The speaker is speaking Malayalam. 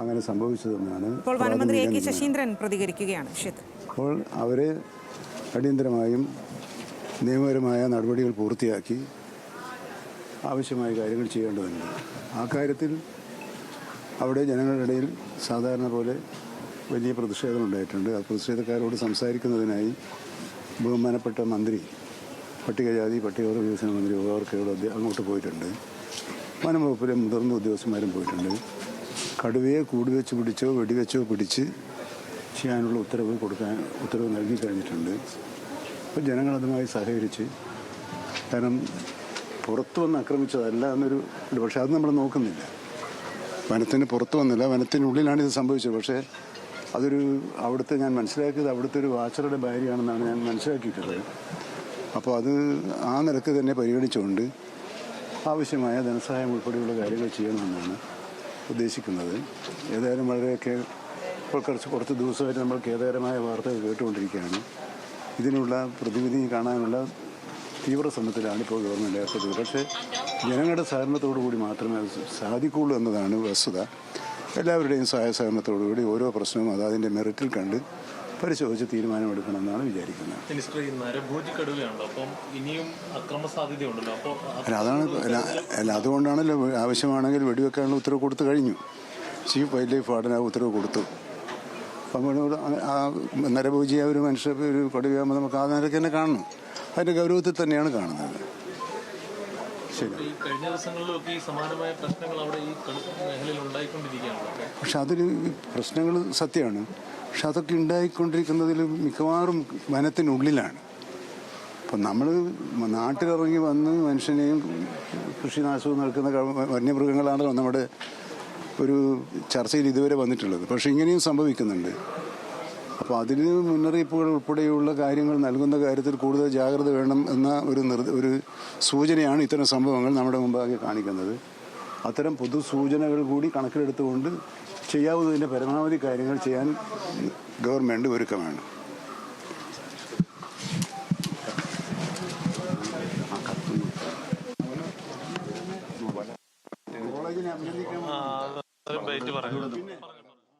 അങ്ങനെ സംഭവിച്ചതെന്നാണ് ഇപ്പോൾ വനമന്ത്രി എ കെ ശശീന്ദ്രൻ പ്രതികരിക്കുകയാണ് അപ്പോൾ അവരെ അടിയന്തരമായും നിയമപരമായ നടപടികൾ പൂർത്തിയാക്കി ആവശ്യമായ കാര്യങ്ങൾ ചെയ്യേണ്ടതുണ്ട് ആ കാര്യത്തിൽ അവിടെ ജനങ്ങളുടെ ഇടയിൽ സാധാരണ പോലെ വലിയ പ്രതിഷേധം ഉണ്ടായിട്ടുണ്ട്. ആ പ്രതിഷേധക്കാരോട് സംസാരിക്കുന്നതിനായി ബഹുമാനപ്പെട്ട മന്ത്രി പട്ടികജാതി പട്ടികവർഗ വികസന മന്ത്രി ഓവർക്കയോട് അങ്ങോട്ട് പോയിട്ടുണ്ട്. വനം വകുപ്പിലെ മുതിർന്ന ഉദ്യോഗസ്ഥന്മാരും പോയിട്ടുണ്ട്. കടുവയെ കൂട് വെച്ച് പിടിച്ചോ വെടിവെച്ചോ പിടിച്ച് ചെയ്യാനുള്ള ഉത്തരവ് കൊടുക്കാൻ ഉത്തരവ് നൽകി കഴിഞ്ഞിട്ടുണ്ട്. അപ്പോൾ ജനങ്ങൾ അതുമായി സഹകരിച്ച് കാരണം പുറത്തു വന്ന് ആക്രമിച്ചതല്ല എന്നൊരു പക്ഷേ പക്ഷെ അത് നമ്മൾ നോക്കുന്നില്ല. വനത്തിന് പുറത്തു വന്നില്ല വനത്തിനുള്ളിലാണ് ഇത് സംഭവിച്ചത്. പക്ഷേ അതൊരു അവിടുത്തെ ഞാൻ മനസ്സിലാക്കിയത് അവിടുത്തെ ഒരു വാച്ചറുടെ ഭാര്യയാണെന്നാണ് ഞാൻ മനസ്സിലാക്കിയിട്ടുള്ളത്. അപ്പോൾ അത് ആ നിരക്ക് തന്നെ പരിഗണിച്ചുകൊണ്ട് ആവശ്യമായ ധനസഹായം ഉൾപ്പെടെയുള്ള കാര്യങ്ങൾ ചെയ്യണമെന്നാണ് ഉദ്ദേശിക്കുന്നത്. ഏതായാലും വളരെയൊക്കെ ഇപ്പോൾ കുറച്ച് കുറച്ച് ദിവസമായിട്ട് നമ്മൾ ഖേദകരമായ വാർത്തകൾ കേട്ടുകൊണ്ടിരിക്കുകയാണ്. ഇതിനുള്ള പ്രതിവിധി കാണാനുള്ള തീവ്ര ശ്രമത്തിലാണ് ഇപ്പോൾ ഗവൺമെന്റ് ഏർപ്പെട്ടത് പക്ഷേ ജനങ്ങളുടെ സഹകരണത്തോടു കൂടി മാത്രമേ അത് സാധിക്കുകയുള്ളൂ എന്നതാണ് വസ്തുത. എല്ലാവരുടെയും സഹായ സഹകരണത്തോടു കൂടി ഓരോ പ്രശ്നവും അത് മെറിറ്റിൽ കണ്ട് പരിശോധിച്ച് തീരുമാനമെടുക്കണമെന്നാണ് വിചാരിക്കുന്നത്. മിനിസ്റ്റർ ഈ നരഭോജി കടുവയാണല്ലോ അപ്പം ഇനിയും അക്രമ സാധ്യതയുണ്ടല്ലോ അപ്പോൾ അല്ല അതാണ് അല്ല അതുകൊണ്ടാണല്ലോ ആവശ്യമാണെങ്കിൽ വെടിവെക്കാനുള്ള ഉത്തരവ് കൊടുത്തു കഴിഞ്ഞു. ചീഫ് വൈൽഡ് ലൈഫ് വാർഡൻ ആ ഉത്തരവ് കൊടുത്തു. അപ്പം ആ- നരഭോജിയ ഒരു മനുഷ്യ ഒരു കടുവയാകുമ്പോൾ നമുക്ക് ആ നിലയ്ക്ക് തന്നെ കാണണം. അതിന്റെ ഗൗരവത്തിൽ തന്നെയാണ് കാണുന്നത്. കഴിഞ്ഞ ദിവസങ്ങളിലൊക്കെ ഈ സമാനമായ പ്രശ്നങ്ങൾ അവിടെ ഈ മേഖലയിൽ ഉണ്ടായിക്കൊണ്ടിരിക്കുകയാണ്. പക്ഷെ അതൊരു പ്രശ്നങ്ങൾ സത്യമാണ്. പക്ഷെ അതൊക്കെ ഉണ്ടായിക്കൊണ്ടിരിക്കുന്നതിൽ മിക്കവാറും വനത്തിനുള്ളിലാണ്. അപ്പം നമ്മൾ നാട്ടിലിറങ്ങി വന്ന് മനുഷ്യനെയും കൃഷിനാശവും നടക്കുന്ന വന്യമൃഗങ്ങളാണല്ലോ നമ്മുടെ ഒരു ചർച്ചയിൽ ഇതുവരെ വന്നിട്ടുള്ളത്. പക്ഷെ ഇങ്ങനെയും സംഭവിക്കുന്നുണ്ട്. അപ്പോൾ അതിന് മുന്നറിയിപ്പുകൾ ഉൾപ്പെടെയുള്ള കാര്യങ്ങൾ നൽകുന്ന കാര്യത്തിൽ കൂടുതൽ ജാഗ്രത വേണം എന്ന ഒരു ഒരു സൂചനയാണ് ഇത്തരം സംഭവങ്ങൾ നമ്മുടെ മുമ്പാകെ കാണിക്കുന്നത്. അത്തരം പൊതു സൂചനകൾ കൂടി കണക്കിലെടുത്തുകൊണ്ട് ചെയ്യാവുന്നതിന്റെ പരമാവധി കാര്യങ്ങൾ ചെയ്യാൻ ഗവൺമെന്റ് ഒരുക്കമാണ്. ബൈറ്റ് പറയാം.